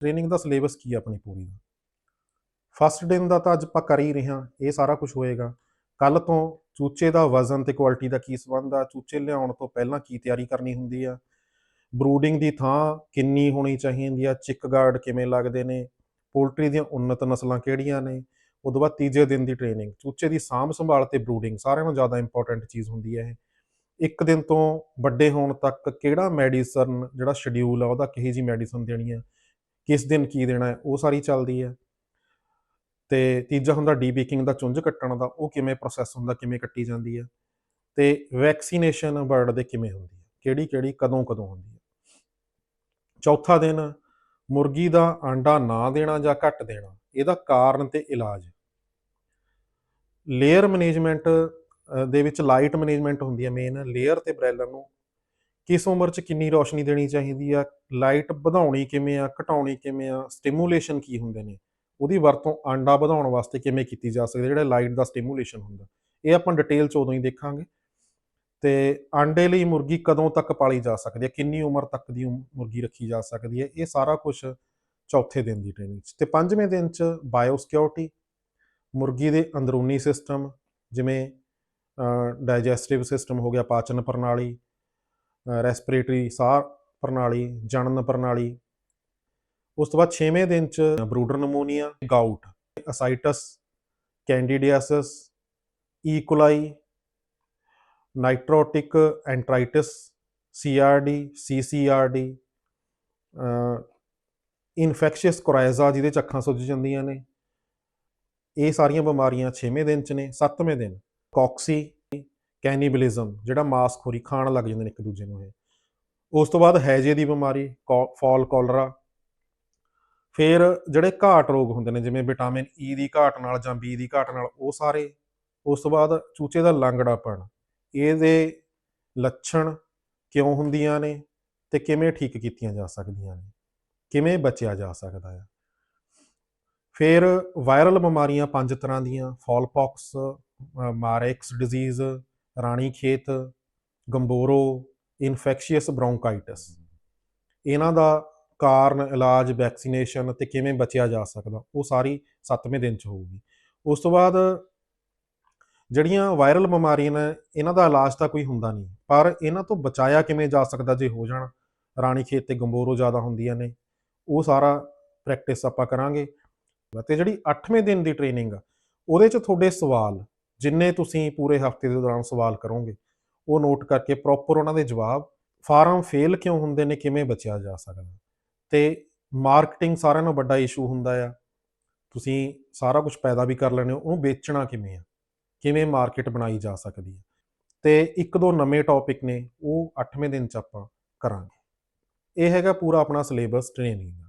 Training ਦਾ syllabus ਕੀ ਹੈ ਆਪਣੀ ਪੂਰੀ ਦਾ? First ਦਿਨ ਦਾ ਤਾਂ ਅੱਜ ਆਪਾਂ ਕਰ ਹੀ ਰਹੇ ਹਾਂ, ਇਹ ਸਾਰਾ ਕੁਝ ਹੋਏਗਾ। ਕੱਲ ਤੋਂ ਚੂਚੇ ਦਾ ਵਜ਼ਨ ਤੇ ਕੁਆਲਿਟੀ ਦਾ ਕੀ ਸੰਬੰਧ ਆ? ਚੂਚੇ ਲਿਆਉਣ ਤੋਂ ਪਹਿਲਾਂ ਕੀ ਤਿਆਰੀ ਕਰਨੀ ਹੁੰਦੀ ਆ? ਬਰੂਡਿੰਗ ਦੀ ਥਾਂ ਕਿੰਨੀ ਹੋਣੀ ਚਾਹੀਦੀ ਆ? ਚਿੱਕ ਗਾਰਡ ਕਿਵੇਂ ਲੱਗਦੇ ਨੇ? ਪੋਲਟਰੀ ਦੀਆਂ ਉન્નਤ ਨਸਲਾਂ ਕਿਹੜੀਆਂ ਨੇ? ਉਦੋਂ ਬਾਅਦ ਤੀਜੇ ਦਿਨ ਦੀ ਟ੍ਰੇਨਿੰਗ ਚੂਚੇ ਦੀ ਸਾਂਭ ਸੰਭਾਲ ਤੇ ਬਰੂਡਿੰਗ ਸਾਰਿਆਂ ਨਾਲੋਂ ਜ਼ਿਆਦਾ ਇੰਪੋਰਟੈਂਟ ਚੀਜ਼ ਹੁੰਦੀ ਹੈ ਇਹ। ਇੱਕ ਦਿਨ ਤੋਂ ਵੱਡੇ ਹੋਣ ਤੱਕ ਕਿਹੜਾ ਮੈਡੀਸਨ ਜਿਹੜਾ ਸ਼ਡਿਊਲ ਆ, ਉਹਦਾ ਕਿਹੀ ਜੀ ਮੈਡੀਸਨ ਦੇਣੀ ਹੈ ਕਿਸ ਦਿਨ ਕੀ ਦੇਣਾ ਹੈ, ਉਹ ਸਾਰੀ ਚੱਲਦੀ ਹੈ। ਤੇ ਤੀਜਾ ਹੁੰਦਾ ਡੀਬੀਕਿੰਗ ਦਾ ਚੁੰਝ ਕੱਟਣ ਦਾ, ਉਹ ਕਿਵੇਂ ਪ੍ਰੋਸੈਸ ਹੁੰਦਾ, ਕਿਵੇਂ ਕੱਟੀ ਜਾਂਦੀ ਹੈ। ਤੇ ਵੈਕਸੀਨੇਸ਼ਨ ਬਰਡ ਦੇ ਕਿਵੇਂ ਹੁੰਦੀ ਹੈ, ਕਿਹੜੀ ਕਿਹੜੀ, ਕਦੋਂ ਕਦੋਂ ਹੁੰਦੀ ਹੈ। ਚੌਥਾ ਦਿਨ, ਮੁਰਗੀ ਦਾ ਆਂਡਾ ਨਾ ਦੇਣਾ ਜਾਂ ਘੱਟ ਦੇਣਾ, ਇਹਦਾ ਕਾਰਨ ਤੇ ਇਲਾਜ। ਲੇਅਰ ਮੈਨੇਜਮੈਂਟ ਦੇ ਵਿੱਚ ਲਾਈਟ ਮੈਨੇਜਮੈਂਟ ਹੁੰਦੀ ਹੈ ਮੇਨ ਲੇਅਰ ਤੇ ਬ੍ਰੈਲਰ ਨੂੰ ਕਿਸ ਉਮਰ 'ਚ ਕਿੰਨੀ ਰੋਸ਼ਨੀ ਦੇਣੀ ਚਾਹੀਦੀ ਆ, ਲਾਈਟ ਵਧਾਉਣੀ ਕਿਵੇਂ ਆ, ਘਟਾਉਣੀ ਕਿਵੇਂ ਆ ਸਟਿਮੂਲੇਸ਼ਨ ਕੀ ਹੁੰਦੇ ਨੇ, ਉਹਦੀ ਵਰਤੋਂ ਆਂਡਾ ਵਧਾਉਣ ਵਾਸਤੇ ਕਿਵੇਂ ਕੀਤੀ ਜਾ ਸਕਦੀ ਜਿਹੜਾ ਲਾਈਟ ਦਾ ਸਟਿਮੂਲੇਸ਼ਨ ਹੁੰਦਾ, ਇਹ ਆਪਾਂ ਡਿਟੇਲ ਚ ਉਦੋਂ ਹੀ ਦੇਖਾਂਗੇ। ਤੇ ਆਂਡੇ ਲਈ ਮੁਰਗੀ ਕਦੋਂ ਤੱਕ ਪਾਲੀ ਜਾ ਸਕਦੀ ਹੈ ਕਿੰਨੀ ਉਮਰ ਤੱਕ ਦੀ ਉਮ- ਮੁਰਗੀ ਰੱਖੀ ਜਾ ਸਕਦੀ ਹੈ ਇਹ ਸਾਰਾ ਕੁਝ ਚੌਥੇ ਦਿਨ ਦੀ ਟ੍ਰੇਨਿੰਗ 'ਚ। ਤੇ ਪੰਜਵੇਂ ਦਿਨ 'ਚ ਬਾਇਓ ਸਿਕਿਉਰਿਟੀ ਮੁਰਗੀ ਦੇ ਅੰਦਰੂਨੀ ਸਿਸਟਮ ਜਿਵੇਂ ਡਾਈਜੈਸਟਿਵ ਸਿਸਟਮ ਹੋ ਗਿਆ, ਪਾਚਨ ਪ੍ਰਣਾਲੀ ਰੈਸਪੀਰੇਟਰੀ ਸਾਹ ਪ੍ਰਣਾਲੀ, ਜਣਨ ਪ੍ਰਣਾਲੀ। ਉਸ ਤੋਂ ਬਾਅਦ 6ਵੇਂ ਦਿਨ 'ਚ brooder pneumonia gout ascites candidiasis E coli necrotic enteritis CRD CCRD infectious coryza ਜਿਹਦੇ ਚ ਅੱਖਾਂ ਸੁੱਜ ਜਾਂਦੀਆਂ ਨੇ। ਇਹ ਸਾਰੀਆਂ ਬਿਮਾਰੀਆਂ 6ਵੇਂ ਦਿਨ ਚ ਨੇ 7ਵੇਂ ਦਿਨ ਕੌਕਸੀ ਕੈਨੀਬਲਿਜ਼ਮ, ਜਿਹੜਾ ਮਾਸਖੋਰੀ ਖਾਣ ਲੱਗ ਜਾਂਦੇ ਨੇ ਇੱਕ ਦੂਜੇ ਨੂੰ ਇਹ। ਉਸ ਤੋਂ ਬਾਅਦ ਹੈਜੇ ਦੀ ਬਿਮਾਰੀ ਫਾਲ ਕੋਲਰਾ। ਫਿਰ ਜਿਹੜੇ ਘਾਟ ਰੋਗ ਹੁੰਦੇ ਨੇ, ਜਿਵੇਂ ਵਿਟਾਮਿਨ ਈ ਦੀ ਘਾਟ ਨਾਲ ਜਾਂ ਬੀ ਦੀ ਘਾਟ ਨਾਲ, ਉਹ ਸਾਰੇ। ਉਸ ਤੋਂ ਬਾਅਦ ਚੂਚੇ ਦਾ ਲੰਗੜਾਪਣ। ਇਹਦੇ ਲੱਛਣ ਕਿਉਂ ਹੁੰਦੀਆਂ ਨੇ ਤੇ ਕਿਵੇਂ ਠੀਕ ਕੀਤੀਆਂ ਜਾ ਸਕਦੀਆਂ ਨੇ? ਕਿਵੇਂ ਬਚਿਆ ਜਾ ਸਕਦਾ ਹੈ ਫਿਰ ਵਾਇਰਲ ਬਿਮਾਰੀਆਂ ਪੰਜ ਤਰ੍ਹਾਂ ਦੀਆਂ, ਫਾਲਪੌਕਸ ਮਾਰੈਕਸ ਡਿਜ਼ੀਜ਼ ਰਾਣੀ ਖੇਤ, ਗੰਬੋਰੋ ਇਨਫੈਕਸ਼ੀਅਸ ਬ੍ਰੌਂਕਾਈਟਸ ਇਹਨਾਂ ਦਾ ਕਾਰਨ, ਇਲਾਜ ਵੈਕਸੀਨੇਸ਼ਨ ਤੇ ਕਿਵੇਂ ਬਚਿਆ ਜਾ ਸਕਦਾ, ਉਹ ਸਾਰੀ 7ਵੇਂ ਦਿਨ ਚ ਹੋਊਗੀ। ਉਸ ਤੋਂ ਬਾਅਦ ਜਿਹੜੀਆਂ ਵਾਇਰਲ ਬਿਮਾਰੀਆਂ ਨੇ, ਇਹਨਾਂ ਦਾ ਇਲਾਜ ਤਾਂ ਕੋਈ ਹੁੰਦਾ ਨਹੀਂ, ਪਰ ਇਹਨਾਂ ਤੋਂ ਬਚਾਇਆ ਕਿਵੇਂ ਜਾ ਸਕਦਾ ਜੇ ਹੋ ਜਾਣ, ਰਾਣੀ ਖੇਤ ਤੇ ਗੰਬੋਰੋ ਜ਼ਿਆਦਾ ਹੁੰਦੀਆਂ ਨੇ, ਉਹ ਸਾਰਾ ਪ੍ਰੈਕਟਿਸ ਆਪਾਂ ਕਰਾਂਗੇ। ਤੇ ਜਿਹੜੀ 8ਵੇਂ ਦਿਨ ਦੀ ਟ੍ਰੇਨਿੰਗ ਆ, ਉਹਦੇ ਚ ਤੁਹਾਡੇ ਸਵਾਲ ਜਿੰਨੇ ਤੁਸੀਂ ਪੂਰੇ ਹਫ਼ਤੇ ਦੇ ਦੌਰਾਨ ਸਵਾਲ ਕਰੋਗੇ, ਉਹ ਨੋਟ ਕਰਕੇ ਪ੍ਰੋਪਰ ਉਹਨਾਂ ਦੇ ਜਵਾਬ, ਫਾਰਮ ਫੇਲ ਕਿਉਂ ਹੁੰਦੇ ਨੇ, ਕਿਵੇਂ ਬਚਿਆ ਜਾ ਸਕਦਾ ਤੇ ਮਾਰਕੀਟਿੰਗ ਸਾਰਿਆਂ ਨਾਲੋਂ ਵੱਡਾ ਇਸ਼ੂ ਹੁੰਦਾ ਆ, ਤੁਸੀਂ ਸਾਰਾ ਕੁਝ ਪੈਦਾ ਵੀ ਕਰ ਲੈਣੇ ਹੋ ਉਹਨੂੰ ਵੇਚਣਾ ਕਿਵੇਂ ਆ? ਕਿਵੇਂ ਮਾਰਕੀਟ ਬਣਾਈ ਜਾ ਸਕਦੀ ਹੈ? ਤੇ ਇੱਕ ਦੋ ਨਵੇਂ ਟੌਪਿਕ ਨੇ, ਉਹ 8ਵੇਂ ਦਿਨ ਚ ਆਪਾਂ ਕਰਾਂਗੇ। ਇਹ ਹੈਗਾ ਪੂਰਾ ਆਪਣਾ ਸਿਲੇਬਸ ਟ੍ਰੇਨਿੰਗ ਦਾ।